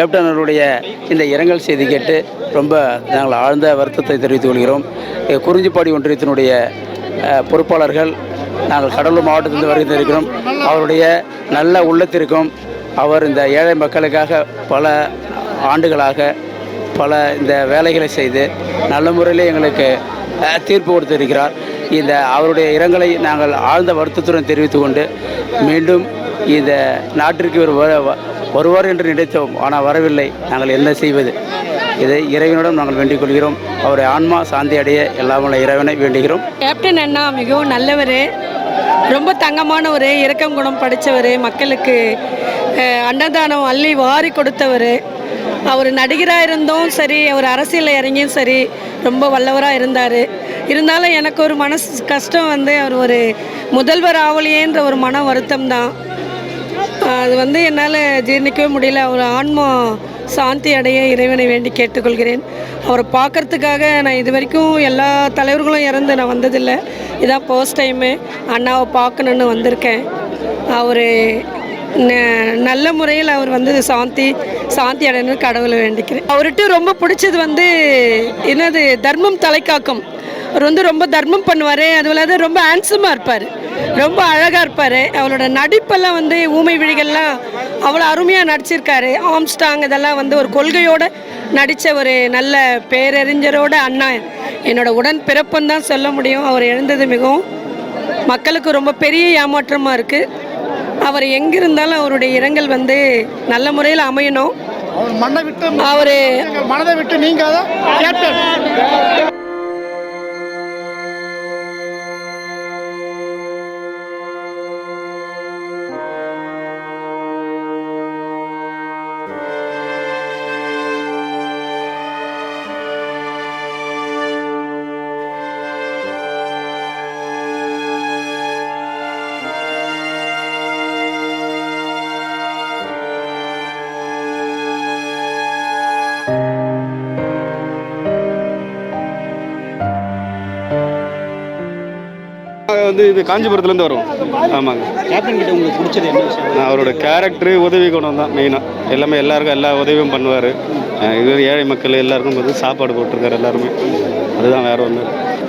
Captain அவருடைய இந்த இரங்கல் செய்தி கேட்டு ரொம்ப நாங்கள் ஆழ்ந்த வருத்தத்தை தெரிவித்துக் கொள்கிறோம். குறிஞ்சிப்பாடி ஒன்றியத்தினுடைய பொறுப்பாளர்கள் நாங்கள் கடலூர் மாவட்டத்திலிருந்து வருகை இருக்கிறோம் அவருடைய நல்ல உள்ளத்திற்கும் அவர் இந்த ஏழை மக்களுக்காக பல ஆண்டுகளாக பல இந்த வேலைகளை செய்து நல்ல முறையில் எங்களுக்கு தீர்ப்பு கொடுத்திருக்கிறார். இந்த அவருடைய இரங்கலை நாங்கள் ஆழ்ந்த வருத்தத்துடன் தெரிவித்துக்கொண்டு மீண்டும் இந்த நாட்டிற்கு ஒரு வ- வருவார் என்று நினைத்தோம் ஆனால் வரவில்லை. நாங்கள் என்ன செய்வது? இதை இறைவனிடம் நாங்கள் வேண்டிக் கொள்கிறோம். அவருடைய ஆன்மா சாந்தி அடைய எல்லாம் இறைவனை வேண்டுகிறோம். கேப்டன் அண்ணா மிகவும் நல்லவர். ரொம்ப தங்கமானவர் இரக்கம் குணம் படித்தவர் மக்களுக்கு அன்னதானம் அள்ளி வாரி கொடுத்தவர். அவர் நடிகராக இருந்தும் சரி அவர் அரசியலில் இறங்கியும் சரி ரொம்ப வல்லவராக இருந்தார். இருந்தாலும் எனக்கு ஒரு மனசு கஷ்டம் வந்து அவர் ஒரு முதல்வர் ஆவலியேன்ற ஒரு மன வருத்தம் தான் அது வந்து என்னால் ஜீர்ணிக்கவே முடியல. அவர் ஆன்மா சாந்தி அடைய இறைவனை வேண்டி கேட்டுக்கொள்கிறேன். அவரை பார்க்கறதுக்காக நான் இது வரைக்கும் எல்லா தலைவர்களும் இறந்து நான் வந்ததில்லை. இதான் ஃபர்ஸ்ட் டைமு அண்ணாவை பார்க்கணுன்னு வந்திருக்கேன். அவர் நல்ல முறையில் அவர் வந்து சாந்தி சாந்தி அடையணும்னு கடவுளை வேண்டிக்கிறேன். அவர்கிட்ட ரொம்ப பிடிச்சது வந்து என்னது தர்மம் தலைக்காக்கும். அவர் வந்து ரொம்ப தர்மம் பண்ணுவார். அது இல்லாத ரொம்ப ஹேண்ட்ஸமாக இருப்பார். ரொம்ப அழகாக இருப்பார். அவரோட நடிப்பெல்லாம் வந்து ஊமை விழிகள்லாம் அவ்வளோ அருமையாக நடிச்சிருக்காரு. ஆம்ஸ்டாங் இதெல்லாம் வந்து ஒரு கொள்கையோடு நடித்த ஒரு நல்ல பேரறிஞரோட அண்ணா. என்னோட உடன் பிறப்புன்னு தான் சொல்ல முடியும். அவர் எழுந்தது மிகவும் மக்களுக்கு ரொம்ப பெரிய ஏமாற்றமாக இருக்குது அவர் எங்கிருந்தாலும் அவருடைய இரங்கல் வந்து நல்ல முறையில் அமையணும். அவர் மண்ணை விட்டு அவர் மனதை விட்டு நீங்காத வந்து இது காஞ்சிபுரத்துலேருந்து வரோம். ஆமாங்க. கேப்டன் கிட்ட உங்களுக்கு பிடிச்சது என்ன விஷயம்? அவரோட கேரக்டரு உதவி குணம் தான் மெயினாக எல்லாமே எல்லாருக்கும் எல்லா உதவியும் பண்ணுவார். இது ஏழை மக்கள் எல்லாருக்கும் வந்து சாப்பாடு போட்டிருக்காரு எல்லாருமே. அதுதான் வேற ஒன்று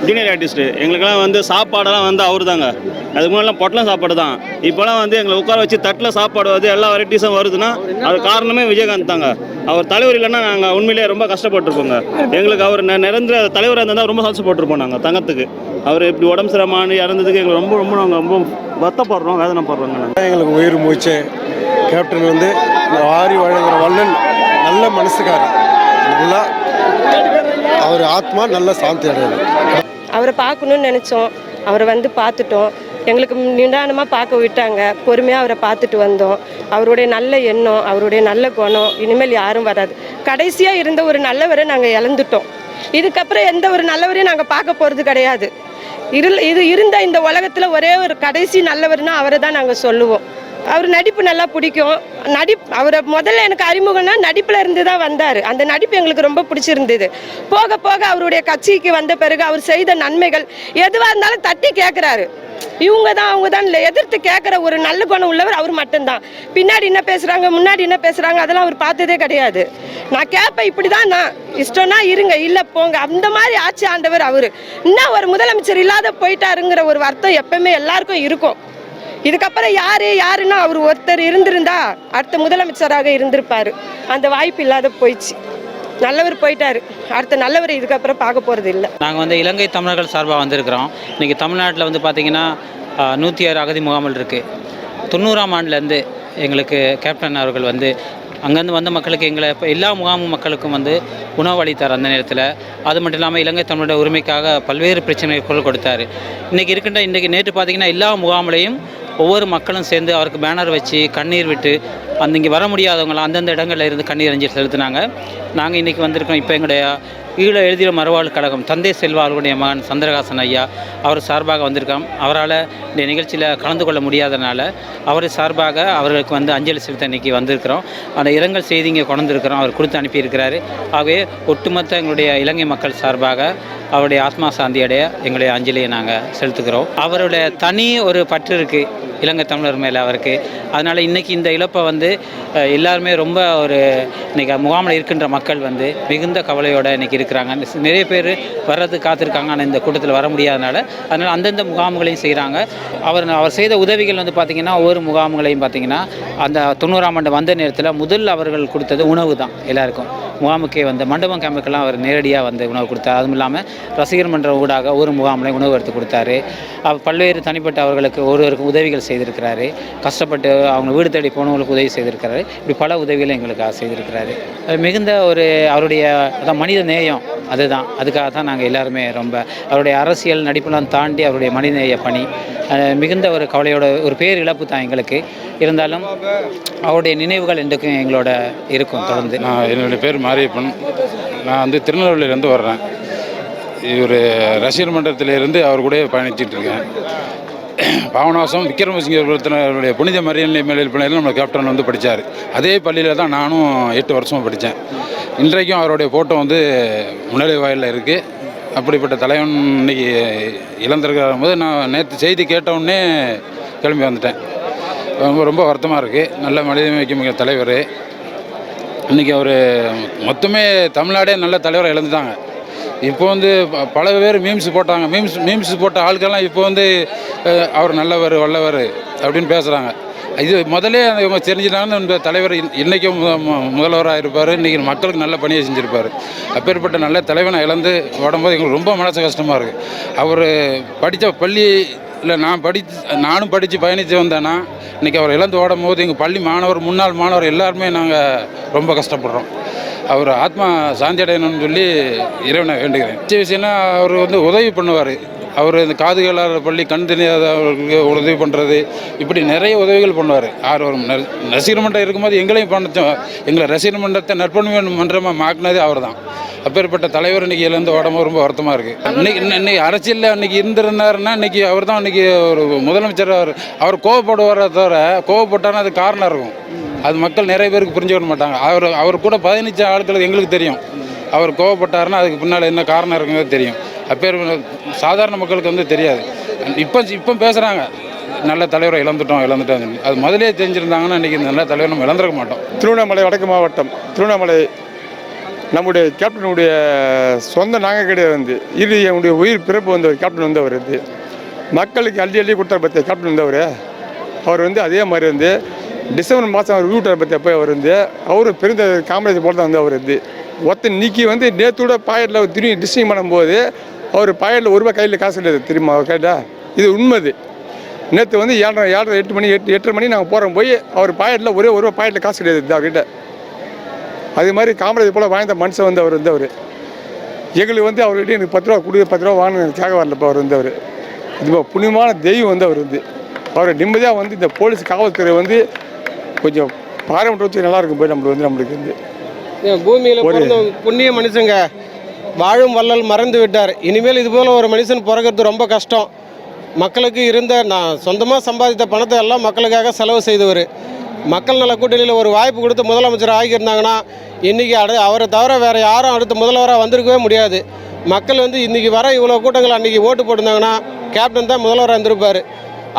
ஜூனியர் ஆர்டிஸ்ட்டு எங்களுக்கெல்லாம் வந்து சாப்பாடெல்லாம் வந்து அவர் தாங்க அதுக்கு முன்னாடிலாம் பொட்டலம் சாப்பாடு தான். இப்போலாம் வந்து எங்களை உட்கார வச்சு தட்டில் சாப்பாடு வந்து எல்லா வெரைட்டிஸும் வருதுன்னா அது காரணமே விஜயகாந்த் தாங்க. அவர் தலைவர் இல்லைன்னா நாங்கள் உண்மையிலேயே ரொம்ப கஷ்டப்பட்டுருப்போங்க. எங்களுக்கு அவர் நிரந்தர தலைவராக இருந்தால் ரொம்ப சந்தோஷப்பட்டுருப்போம் நாங்கள் தங்கத்துக்கு. அவர் இப்படி உடம்பு சிரமமான இறந்ததுக்கு எங்களுக்கு ரொம்ப ரொம்ப நாங்கள் ரொம்ப வருத்தப்படுறோம் வேதனைப்படுறோங்க நாங்கள் எங்களுக்கு உயிர் மூச்சு. கேப்டன் வந்து வாரி வழங்குற வல்லன் நல்ல மனசுக்காரர். நல்லா அவர் ஆத்மா நல்ல சாந்தி அடையணும். அவரை பார்க்கணுன்னு நினச்சோம். அவரை வந்து பார்த்துட்டோம். எங்களுக்கு நிதானமாக பார்க்க விட்டாங்க. பொறுமையாக அவரை பார்த்துட்டு வந்தோம். அவருடைய நல்ல எண்ணம் அவருடைய நல்ல குணம் இனிமேல் யாரும் வராது. கடைசியாக இருந்த ஒரு நல்லவரை நாங்கள் இழந்துட்டோம். இதுக்கப்புறம் எந்த ஒரு நல்லவரையும் நாங்கள் பார்க்க போகிறது கிடையாது. இரு இது இருந்த இந்த உலகத்தில் ஒரே ஒரு கடைசி நல்லவர்னா அவரை தான் நாங்கள் சொல்லுவோம். அவர் நடிப்பு நல்லா பிடிக்கும். நடிப் அவரை முதல்ல எனக்கு அறிமுகம்னா நடிப்பில் இருந்து தான் வந்தார். அந்த நடிப்பு எங்களுக்கு ரொம்ப பிடிச்சிருந்தது. போக போக அவருடைய கட்சிக்கு வந்த பிறகு அவர் செய்த நன்மைகள் எதுவாக இருந்தாலும் தட்டி கேட்குறாரு இவங்க தான் அவங்க தான் இல்லை எதிர்த்து கேட்குற ஒரு நல்ல குணம் உள்ளவர் அவர் மட்டும்தான். பின்னாடி என்ன பேசுகிறாங்க முன்னாடி என்ன பேசுகிறாங்க அதெல்லாம் அவர் பார்த்ததே கிடையாது. நான் கேட்பேன் இப்படி தான் நான். இஷ்டம்னா இருங்க இல்லை போங்க. அந்த மாதிரி ஆட்சி ஆண்டவர் அவர். இன்னும் ஒரு முதலமைச்சர் இல்லாத போயிட்டாருங்கிற ஒரு வருத்தம் எப்பவுமே எல்லாருக்கும் இருக்கும். இதுக்கப்புறம் யாரு யாருன்னா அவர் ஒருத்தர் இருந்திருந்தா அடுத்த முதலமைச்சராக இருந்திருப்பாரு. அந்த வாய்ப்பு இல்லாத போயிடுச்சு. நல்லவர் போயிட்டார். அடுத்த நல்லவர் இதுக்கப்புறம் பார்க்க போகிறது இல்லை. நாங்கள் வந்து இலங்கை தமிழர்கள் சார்பாக வந்திருக்கிறோம். இன்றைக்கி தமிழ்நாட்டில் வந்து பார்த்திங்கன்னா நூற்றி ஆறு அகதி முகாமல் இருக்குது தொண்ணூறாம் ஆண்டுலேருந்து எங்களுக்கு கேப்டன் அவர்கள் வந்து அங்கேருந்து வந்த மக்களுக்கு எங்களை இப்போ எல்லா முகாம் மக்களுக்கும் வந்து உணவு அளித்தார் அந்த நேரத்தில். அது மட்டும் இல்லாமல் இலங்கை தமிழோட உரிமைக்காக பல்வேறு பிரச்சனைகள் குரல் கொடுத்தார். இன்றைக்கி இருக்கின்ற இன்றைக்கி நேற்று பார்த்திங்கன்னா எல்லா முகாம்லையும் ஒவ்வொரு மக்களும் சேர்ந்து அவருக்கு பேனர் வச்சு கண்ணீர் விட்டு அந்த இங்கே வர முடியாதவங்களாம் அந்தந்த இடங்களில் இருந்து கண்ணீர் அஞ்சலி செலுத்தினாங்க. நாங்கள் இன்றைக்கி வந்திருக்கோம். இப்போ எங்களுடைய ஈழ எழுதிய மறுவாழ் கழகம் தந்தை செல்வா அவர்களுடைய மகன் சந்திரகாசன் ஐயா அவர் சார்பாக வந்திருக்கோம் அவரால் இந்த நிகழ்ச்சியில் கலந்து கொள்ள முடியாதனால அவர் சார்பாக அவர்களுக்கு வந்து அஞ்சலி செலுத்த இன்றைக்கி வந்திருக்கிறோம். அந்த இரங்கல் செய்தி இங்கே கொண்டிருக்கிறோம் அவர் கொடுத்து அனுப்பியிருக்கிறாரு. ஆகவே ஒட்டுமொத்த எங்களுடைய இலங்கை மக்கள் சார்பாக அவருடைய ஆத்மா சாந்தியடைய எங்களுடைய அஞ்சலியை நாங்கள் செலுத்துக்கிறோம் அவருடைய தனி ஒரு பற்று இருக்குது இலங்கை தமிழர் மேலே அவருக்கு. அதனால் இன்றைக்கி இந்த இழப்பை வந்து எல்லாருமே ரொம்ப ஒரு இன்றைக்கி முகாமில் இருக்கின்ற மக்கள் வந்து மிகுந்த கவலையோடு இன்றைக்கி இருக்கிறாங்க. நிறைய பேர் வர்றது காத்திருக்காங்க ஆனால் இந்த கூட்டத்தில் வர முடியாதனால. அதனால் அந்தந்த முகாம்களையும் செய்கிறாங்க அவர் அவர் செய்த உதவிகள் வந்து பார்த்திங்கன்னா ஒவ்வொரு முகாம்களையும் பார்த்திங்கன்னா அந்த தொண்ணூறாம் ஆண்டு வந்த நேரத்தில் முதல் அவர்கள் கொடுத்தது உணவு தான் எல்லாருக்கும். முகாமுக்கே வந்து மண்டபம் கேம்புக்கெல்லாம் அவர் நேரடியாக வந்து உணவு கொடுத்தார். அதுவும் இல்லாமல் ரசிகர் மன்ற ஊடாக ஒரு முகாமில் உணவு எடுத்து கொடுத்தாரு. அவர் பல்வேறு தனிப்பட்ட அவர்களுக்கு ஒருவருக்கு உதவிகள் செய்திருக்கிறாரு. கஷ்டப்பட்டு அவங்க வீடு தேடி போனவங்களுக்கு உதவி செய்திருக்கிறாரு. இப்படி பல உதவிகளை எங்களுக்கு செய்திருக்கிறாரு. மிகுந்த ஒரு அவருடைய அதான் மனித நேயம். அதுதான். அதுக்காக தான் நாங்கள் எல்லாருமே ரொம்ப அவருடைய அரசியல் நடிப்பெல்லாம் தாண்டி அவருடைய மனிதநேய பணி மிகுந்த ஒரு கவலையோட ஒரு பேர் இழப்பு தான் எங்களுக்கு. இருந்தாலும் அவருடைய நினைவுகள் என்றைக்கும் எங்களோட இருக்கும் தொடர்ந்து. நான் என்னுடைய பேர் மாரியப்பன். நான் வந்து திருநெல்வேலியிலேருந்து வர்றேன். இவர் ரசிகர் மன்றத்திலேருந்து அவர் கூட பயணிச்சிட்டு இருக்கேன். பாவனாசம் விக்ரமசிங்கபுரத்தினுடைய புனித மரியநிலை மேலில் பிள்ளைகள் நம்ம கேப்டன் வந்து படித்தார் அதே பள்ளியில் தான் நானும் எட்டு வருஷமும் படித்தேன் இன்றைக்கும் அவருடைய ஃபோட்டோ வந்து முன்னிலை வாயிலில் இருக்குது அப்படிப்பட்ட தலைவன் இன்னைக்கு இழந்திருக்கிற போது நான் நேற்று செய்தி கேட்டவுடனே கிளம்பி வந்துட்டேன். ரொம்ப ரொம்ப வருத்தமாக இருக்குது நல்ல மனிதமைக்கு மிக தலைவர். இன்றைக்கி அவர் மொத்தமே தமிழ்நாடே நல்ல தலைவரை இழந்துட்டாங்க. இப்போ வந்து ப- பல பேர் மீம்ஸ் போட்டாங்க. மீம்ஸ் மீம்ஸ் போட்ட ஆட்கள்லாம் இப்போ வந்து அவர் நல்லவர் வல்லவர் அப்படின்னு பேசுகிறாங்க இது முதலே இவங்க தெரிஞ்சுட்டாங்கன்னு இந்த தலைவர் இன்றைக்கும் முதல்வராக இருப்பார். இன்றைக்கி மக்களுக்கு நல்ல பணியை செஞ்சுருப்பார். அப்பேற்பட்ட நல்ல தலைவனை இழந்து ஓடும்போது எங்களுக்கு ரொம்ப மனசு கஷ்டமாக இருக்குது அவர் படித்த பள்ளி இல்லை நான் படித்து நானும் படித்து பயணித்து வந்தேன்னா இன்றைக்கி அவர் இழந்து ஓடும் போது எங்கள் பள்ளி மாணவர் முன்னாள் மாணவர் எல்லாருமே நாங்கள் ரொம்ப கஷ்டப்படுறோம். அவர் ஆத்மா சாந்தி அடையணும்னு சொல்லி இறைவனை வேண்டுகிறேன். முக்கிய விஷயம்னா அவர் வந்து உதவி பண்ணுவார். அவர் இந்த காது கேளாத பள்ளி கண் தெரியாதவர்களுக்கு உதவி பண்ணுறது இப்படி நிறைய உதவிகள் பண்ணுவார். ஆறு ஒரு ரசிகர் மன்றம் இருக்கும்போது எங்களையும் பண்ண எங்களை ரசிகர் மன்றத்தை நற்பணி மன்றமாக மாற்றினதே அவர் தான் அப்பேற்பட்ட தலைவர் இன்னைக்கு இழந்து உடம்பு ரொம்ப வருத்தமாக இருக்குது இன்னைக்கு இன்ன- இன்னைக்கு அரசியலில் அன்னைக்கு இருந்திருந்தாருன்னா இன்னைக்கு அவர் தான் இன்னைக்கு ஒரு முதலமைச்சர் அவர் அவர் கோவப்படுவார தவிர கோவப்பட்டாருன்னா அது காரணம் இருக்கும். அது மக்கள் நிறைய பேருக்கு புரிஞ்சுக்க மாட்டாங்க. அவர் அவர் கூட பதினஞ்சு ஆட்களுக்கு எங்களுக்கு தெரியும். அவர் கோவப்பட்டாருன்னா அதுக்கு பின்னால் என்ன காரணம் இருக்குங்கிறது தெரியும். அப்பேர் சாதாரண மக்களுக்கு வந்து தெரியாது. இப்போ இப்போ பேசுகிறாங்க நல்ல தலைவரை இழந்துட்டோம் இழந்துட்டோம் அது முதலே தெரிஞ்சிருந்தாங்கன்னா இன்றைக்கி நல்ல தலைவர் நம்ம இழந்திருக்க மாட்டோம். திருவண்ணாமலை வடக்கு மாவட்டம். திருவண்ணாமலை நம்முடைய கேப்டனுடைய சொந்த நாங்கள் கிடையாது வந்து இது என்னுடைய உயிர் பிறப்பு வந்தவர் கேப்டன் வந்தவர் இது. மக்களுக்கு அள்ளி அள்ளி கொடுத்தார் பற்றிய கேப்டன் வந்தவர்? அவர் வந்து அதே மாதிரி வந்து டிசம்பர் மாதம் அவர் வீட்டார் பற்றி போய் அவர் வந்து அவரும் பெருந்த காமராஜ் போல தான் வந்து அவர் இது. ஒத்த நீக்கி வந்து நேத்தோட பாக்கெட்டில் திரும்பி டிஸ்டிங் பண்ணும்போது அவர் பாக்கெட்டில் ஒரு ரூபாய் கையில் காசு கிடையாது தெரியுமா? அவர் கேட்டா இது உண்மைது. நேற்று வந்து ஏழரை ஏழரை எட்டு மணி எட்டு எட்டரை மணி நாங்கள் போகிறோம் போய் அவர் பாக்கெட்டில் ஒரே ஒரு ரூபா பாக்கெட்டில் காசு கிடையாது அவர்கிட்ட. அது மாதிரி காமராஜ் போல் வாழ்ந்த மனுஷன் வந்து அவர் வந்து அவர் எங்களுக்கு வந்து அவர்கிட்ட எனக்கு பத்து ரூபா கொடு பத்து ரூபா வாங்க கேட்க வரலப்பா அவர் வந்து அவர் இது புனிதமான தெய்வம் வந்து அவர் வந்து அவரை நிம்மதியாக வந்து இந்த போலீஸ் காவல்துறை வந்து கொஞ்சம் பாரம்பரிய நல்லா இருக்கும் போய் நம்மளுக்கு வந்து நம்மளுக்கு வந்து. பூமியில் பிறந்த புண்ணிய மனுஷங்க வாழும் வள்ளல் மறந்து விட்டார். இனிமேல் இது போல ஒரு மனுஷன் பிறக்கிறது ரொம்ப கஷ்டம். மக்களுக்கு இருந்த நான் சொந்தமாக சம்பாதித்த பணத்தை எல்லாம் மக்களுக்காக செலவு செய்தவர். மக்கள் நல கூட்டணியில் ஒரு வாய்ப்பு கொடுத்து முதலமைச்சர் ஆகியிருந்தாங்கன்னா இன்றைக்கி அடு அவரை தவிர வேறு யாரும் அடுத்த முதல்வராக வந்திருக்கவே முடியாது. மக்கள் வந்து இன்றைக்கி வர இவ்வளோ கூட்டங்கள் அன்றைக்கி ஓட்டு போட்டிருந்தாங்கன்னா கேப்டன் தான் முதல்வராக இருந்திருப்பார்.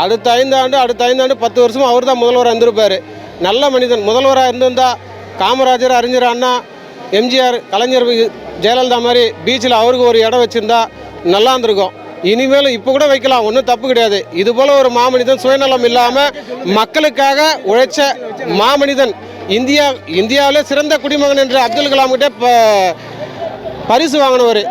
அடுத்த ஐந்தாண்டு அடுத்த ஐந்தாண்டு பத்து வருஷமும் அவர் தான் முதல்வராக இருந்திருப்பார். நல்ல மனிதன் முதல்வராக இருந்திருந்தா காமராஜர் அறிஞர் அண்ணா எம்ஜிஆர் கலைஞர் ஜெயலலிதா மாதிரி பீச்சில் அவருக்கு ஒரு இடம் வச்சுருந்தா நல்லா இருந்திருக்கும். இனிமேலும் இப்போ கூட வைக்கலாம் ஒன்றும் தப்பு கிடையாது. இது போல் ஒரு மாமனிதன் சுயநலம் இல்லாமல் மக்களுக்காக உழைச்ச மாமனிதன் இந்தியா இந்தியாவிலே சிறந்த குடிமகன் என்று அப்துல் கலாம் கிட்ட பரிசு வாங்கினவர்.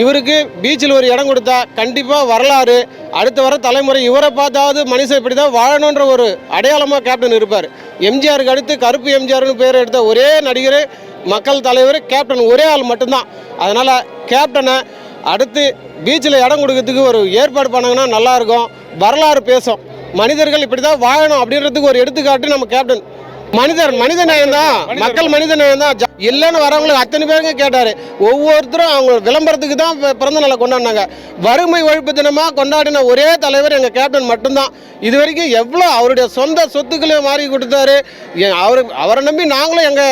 இவருக்கு பீச்சில் ஒரு இடம் கொடுத்தா கண்டிப்பாக வரலாறு அடுத்த வர தலைமுறை இவரை பார்த்தாவது மனுஷன் இப்படி தான் வாழணுன்ற ஒரு அடையாளமாக கேப்டன் இருப்பார். எம்ஜிஆருக்கு அடுத்து கருப்பு எம்ஜிஆர்னு பேர் எடுத்த ஒரே நடிகர் மக்கள் தலைவர் கேப்டன் ஒரே ஆள் மட்டும்தான். அதனால் கேப்டனை அடுத்து பீச்சில் இடம் கொடுக்கறதுக்கு ஒரு ஏற்பாடு பண்ணாங்கன்னா நல்லாயிருக்கும் வரலாறு பேசும். மனிதர்கள் இப்படி தான் வாழணும் அப்படின்றதுக்கு ஒரு எடுத்துக்காட்டு நம்ம கேப்டன். மனிதர் மனித நேயம் தான் மக்கள் மனித நேயம் தான் இல்லைன்னு வரவங்களுக்கு அத்தனை பேருங்க கேட்டாரு. ஒவ்வொருத்தரும் அவங்க விளம்பரத்துக்கு தான் பிறந்த நாளை கொண்டாடினாங்க. வறுமை ஒழிப்பு தினமா கொண்டாடின ஒரே தலைவர் எங்க கேப்டன் மட்டும்தான். இது வரைக்கும் எவ்வளோ அவருடைய சொந்த சொத்துக்களை மாறி கொடுத்தாரு. அவரு அவரை நம்பி நாங்களும் எங்க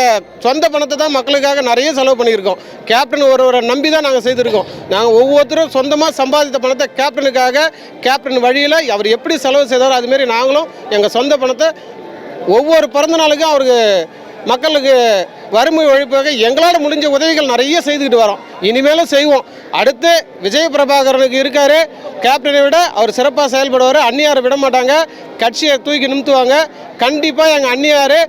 சொந்த பணத்தை தான் மக்களுக்காக நிறைய செலவு பண்ணியிருக்கோம். கேப்டன் ஒருவரை நம்பி தான் நாங்கள் செய்திருக்கோம். நாங்கள் ஒவ்வொருத்தரும் சொந்தமாக சம்பாதித்த பணத்தை கேப்டனுக்காக கேப்டன் வழியில் அவர் எப்படி செலவு செய்தாரோ அதுமாரி நாங்களும் எங்கள் சொந்த பணத்தை ஒவ்வொரு பிறந்த நாளுக்கும் அவருக்கு மக்களுக்கு வறுமை ஒழிப்பாக எங்களால் முடிஞ்ச உதவிகள் நிறைய செய்துக்கிட்டு வரோம். இனிமேலும் செய்வோம். அடுத்து விஜய் பிரபாகரனுக்கு இருக்காரு. கேப்டனை விட அவர் சிறப்பாக செயல்படுவார். அந்நியாரை விட மாட்டாங்க. கட்சியை தூக்கி நிமித்துவாங்க. கண்டிப்பாக எங்கள் அந்நியார்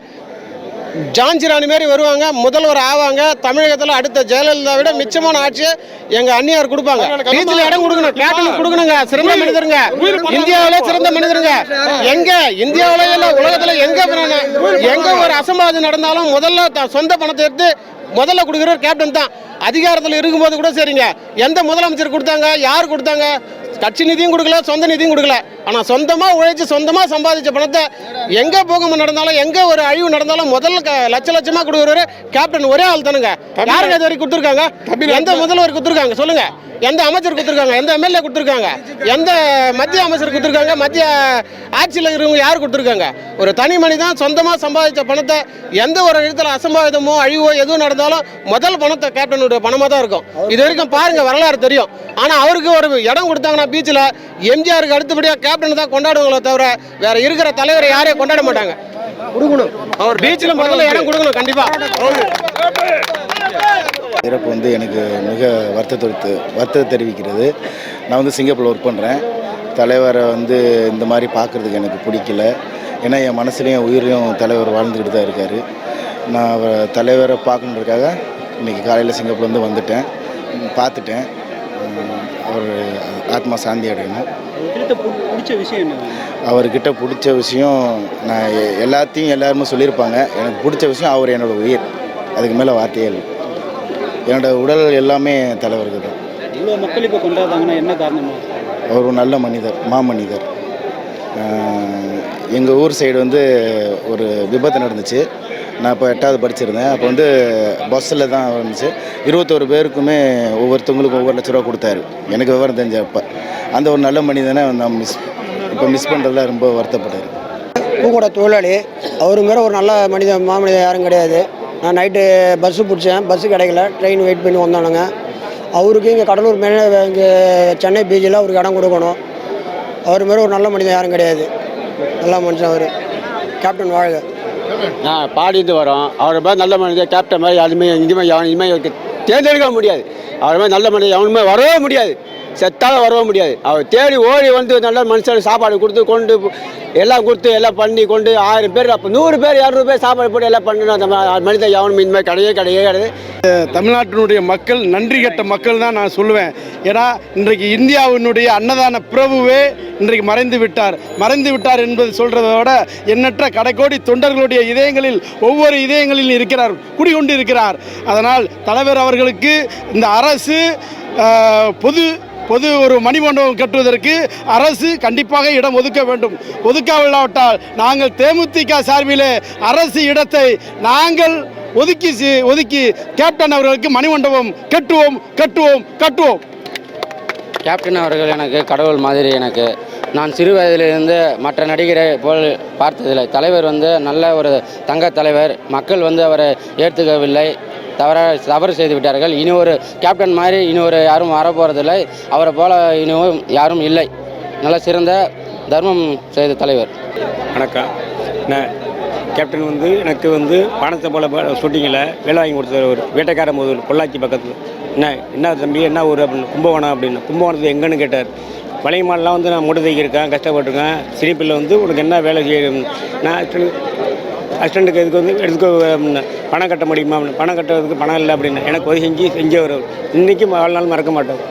ஜான்சிராணி மாரி வருவாங்க முதல்வர் ஆவாங்க தமிழகத்தில் அடுத்த ஜெயலலிதா விட மிச்சமான ஆட்சியை எங்க அந்நியார் கொடுப்பாங்க. பீச்சில் இடம் கொடுக்கணும் கேப்டனுக்கு கொடுக்கணுங்க சிறந்த மனிதருங்க. இந்தியாவிலே சிறந்த மனிதருங்க. எங்க இந்தியாவில இல்ல உலகத்துல எங்க எங்க ஒரு அசம்பாவிதம் நடந்தாலும் முதல்ல சொந்த பணத்தை எடுத்து முதல்ல கொடுக்குற கேப்டன் தான். அதிகாரத்தில் இருக்கும்போது கூட சரிங்க. எந்த முதலமைச்சர் கொடுத்தாங்க யார் கொடுத்தாங்க? கட்சி நிதியும் கொடுக்கல சொந்த நிதியும் கொடுக்கல. ஆனால் சொந்தமாக உழைச்சி சொந்தமாக சம்பாதிச்ச பணத்தை எங்கே பூகம்பம் நடந்தாலும் எங்கே ஒரு அழிவு நடந்தாலும் முதல்ல லட்ச லட்சமாக கொடுக்குறவரு கேப்டன் ஒரே ஆள் தானுங்க யாருக்கு இது வரைக்கும் கொடுத்துருக்காங்க? எந்த முதல்வர் கொடுத்துருக்காங்க? சொல்லுங்க. எந்த அமைச்சர் கொடுத்துருக்காங்க? எந்த எம்எல்ஏ கொடுத்துருக்காங்க? எந்த மத்திய அமைச்சர் கொடுத்துருக்காங்க? மத்திய ஆட்சியில் இருக்கிறவங்க யார் கொடுத்துருக்காங்க? ஒரு தனி மனிதன் சொந்தமாக சம்பாதிச்ச பணத்தை எந்த ஒரு இடத்துல அசம்பாவிதமோ அழிவோ எதுவும் நடந்தாலும் முதல் பணத்தை கேப்டனுடைய பணமாக தான் இருக்கும். இது வரைக்கும் பாருங்கள் வரலாறு தெரியும். ஆனால் அவருக்கு ஒரு இடம் கொடுத்தாங்கன்னா பீச்சில் எம்ஜிஆருக்கு அடுத்தபடியாக கேப்டன் தான் கொண்டாடுவாங்களே தவிர வேற இருக்கிற தலைவரை யாரையும் கொண்டாட மாட்டாங்க. கொடுக்கணும். அவர் பீச்சில் முதல்ல இடம் கொடுக்கணும் கண்டிப்பாக இறப்பு வந்து எனக்கு மிக வருத்தத்தை வருத்தத்தை தெரிவிக்கிறது. நான் வந்து சிங்கப்பூரில் ஒர்க் பண்ணுறேன் தலைவரை வந்து இந்த மாதிரி பார்க்குறதுக்கு எனக்கு பிடிக்கல. ஏன்னா என் மனசுலையும் உயிரையும் தலைவர் வாழ்ந்துக்கிட்டு தான் இருக்கார். நான் அவரை தலைவரை பார்க்கணுன்றதுக்காக இன்றைக்கி காலையில் சிங்கப்பூர்லேருந்து வந்துட்டேன். பார்த்துட்டேன். அவர் ஆத்மா சாந்தி அடையணும். பிடிச்ச விஷயம் என்ன? அவர்கிட்ட பிடிச்ச விஷயம் நான் எல்லாத்தையும் எல்லாருமே சொல்லியிருப்பாங்க. எனக்கு பிடிச்ச விஷயம் அவர் என்னோட உயிர். அதுக்கு மேலே வார்த்தையே இல்லை. என்னோட உடல் எல்லாமே தலைவருக்கு தான். இவ்வளோ மக்கள் இப்போ கொண்டாடுறாங்கன்னா என்ன காரணமா? அவர் ஒரு நல்ல மனிதர் மாமனிதர். எங்கள் ஊர் சைடு வந்து ஒரு விபத்து நடந்துச்சு. நான் இப்போ எட்டாவது படிச்சிருந்தேன். அப்போ வந்து பஸ்ஸில் தான் வந்துச்சு. இருபத்தோரு பேருக்குமே ஒவ்வொருத்தவங்களுக்கும் ஒவ்வொரு லட்ச ரூபா கொடுத்தாரு. எனக்கு விவரம் தெரிஞ்சப்ப அந்த ஒரு நல்ல மனிதனை நான் மிஸ் இப்போ மிஸ் பண்ணுறதுல ரொம்ப வருத்தப்படுறாரு பூக்கூட தொழிலாளி அவர் மாரி ஒரு நல்ல மனிதன் மாமனிதன் யாரும் கிடையாது. நான் நைட்டு பஸ்ஸு பிடிச்சேன். பஸ்ஸு கிடைக்கல. ட்ரெயின் வெயிட் பண்ணி வந்தானுங்க. அவருக்கு இங்கே கடலூர் மேலே இங்கே சென்னை பீச்சில் அவருக்கு இடம் கொடுக்கணும். அவர் மாதிரி ஒரு நல்ல மனிதன் யாரும் கிடையாது. நல்ல மனுஷன் அவர். கேப்டன் வாழ்க. நான் பாடிட்டு வரோம். அவரை மாதிரி நல்ல மனிதர் கேப்டன் மாதிரி யாருமே இனிமேல் இனிமேல் தேர்ந்தெடுக்க முடியாது. அவரை மாதிரி நல்ல மனிதர் அவனுமே வரவே முடியாது. செத்தாலும் வரவே முடியாது. அவர் தேடி ஓடி வந்து நல்ல மனுஷன் சாப்பாடு கொடுத்து கொண்டு எல்லாம் கொடுத்து எல்லாம் பண்ணி கொண்டு ஆயிரம் பேர் அப்போ நூறு பேர் இரநூறு பேர் சாப்பாடு போட்டு எல்லாம் பண்ணணும் அந்த மா- மனிதன் எவனும் மாதிரி கிடையவே கிடையவே கிடையாது. தமிழ்நாட்டினுடைய மக்கள் நன்றி கட்ட மக்கள் தான் நான் சொல்லுவேன். ஏன்னா இன்றைக்கு இந்தியாவினுடைய அன்னதான பிரபுவே இன்றைக்கு மறைந்து விட்டார். மறைந்து விட்டார் என்பது சொல்கிறத விட எண்ணற்ற கடைக்கோடி தொண்டர்களுடைய இதயங்களில் ஒவ்வொரு இதயங்களில் இருக்கிறார் குடிகொண்டு இருக்கிறார் அதனால் தலைவர் அவர்களுக்கு இந்த அரசு பொது பொது ஒரு மணிமண்டபம் கட்டுவதற்கு அரசு கண்டிப்பாக இடம் ஒதுக்க வேண்டும். ஒதுக்காவில்லாவிட்டால் நாங்கள் தேமுதிக சார்பிலே அரசு இடத்தை நாங்கள் ஒதுக்கி ஒதுக்கி கேப்டன் அவர்களுக்கு மணிமண்டபம் கட்டுவோம் கட்டுவோம் கட்டுவோம். கேப்டன் அவர்கள் எனக்கு கடவுள் மாதிரி எனக்கு. நான் சிறு வயதிலிருந்து மற்ற நடிகரை போல் பார்த்ததில்லை. தலைவர் வந்து நல்ல ஒரு தங்க தலைவர். மக்கள் வந்து அவரை ஏற்றுக்கவில்லை. தவற தவறு செய்து விட்டார்கள். இனி ஒரு கேப்டன் மாதிரி இனி ஒரு யாரும் வரப்போகிறதில்லை அவரை போல இனியும் யாரும் இல்லை. நல்ல சிறந்த தர்மம் செய்த தலைவர். வணக்கம். நான் கேப்டன் வந்து எனக்கு வந்து பானத்தை போல ஷூட்டிங்கில் வேலை வாங்கி கொடுத்தவர் ஒரு வேட்டைக்கார முதல் பொள்ளாச்சி பக்கத்தில். என்ன என்ன தம்பி என்ன ஊர் அப்படின்னு கும்பகோணம் அப்படின்னு. கும்பகோணத்தில் எங்கன்னு கேட்டார். பழைய மாடலாம் வந்து நான் மூட்டை தைக்கிருக்கேன் கஷ்டப்பட்டிருக்கேன். சிரிப்பில் வந்து உனக்கு என்ன வேலை செய்யணும் நான் actually அசிஸ்டண்ட்டுக்கு இதுக்கு வந்து எடுத்துக்கோ பணம் கட்ட முடியுமா அப்படின்னு. பணம் கட்டுறதுக்கு பணம் இல்லை அப்படின்னு. எனக்கு உதவி செஞ்சு செஞ்சவர். இன்றைக்கும் வாழ்நாள் மறக்க மாட்டோம்.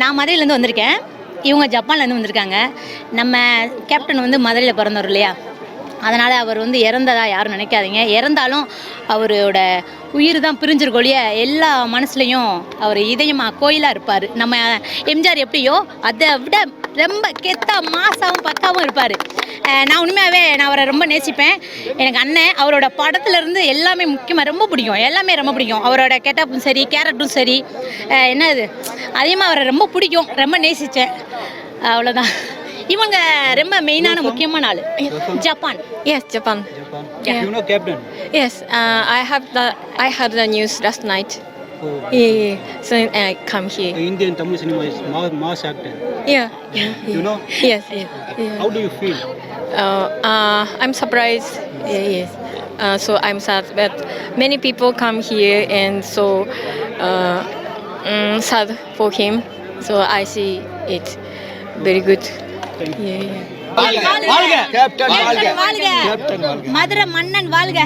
நான் மதுரையிலேருந்து வந்திருக்கேன். இவங்க ஜப்பான்லேருந்து வந்திருக்காங்க. நம்ம கேப்டன் வந்து மதுரையில் பிறந்தவர் இல்லையா? அதனால் அவர் வந்து இறந்ததா யாரும் நினைக்காதீங்க. இறந்தாலும் அவரோட உயிர் தான் பிரிஞ்சிருக்கொழிய எல்லா மனசுலையும் அவர் இதயமாக கோயிலாக இருப்பார். நம்ம எம்ஜிஆர் எப்படியோ அதை விட ரொம்ப கெத்தா மாசாவும் பக்காவும் இருப்பார். நான் உண்மையாகவே நான் அவரை ரொம்ப நேசிப்பேன் எனக்கு அண்ணன் அவரோட படத்துல இருந்து எல்லாமே முக்கியமாக ரொம்ப பிடிக்கும் எல்லாமே ரொம்ப பிடிக்கும் அவரோட கெட்டப்பும் சரி கேரக்டரும் சரி அஹ் என்ன இது அதிகமாக அவரை ரொம்ப பிடிக்கும் ரொம்ப நேசித்தேன் அவ்வளோதான் இவங்க ரொம்ப மெயினான முக்கியமான ஆள் Japan. Yeah. Know Captain? Yes, uh, I have the I heard the news last night. Yeah, yeah. So I come here. Indian Tamil cinema is mass actor. Yeah. You know? Yes, yes. yeah. How do you feel? Uh, uh, I'm surprised. Yeah, yes. Uh, so I'm sad, but many people come here, and so uh, mm, sad for him. So I see it very good. Yeah, yeah. வாழ்க வாழ்க மதுரை மன்னன் வாழ்க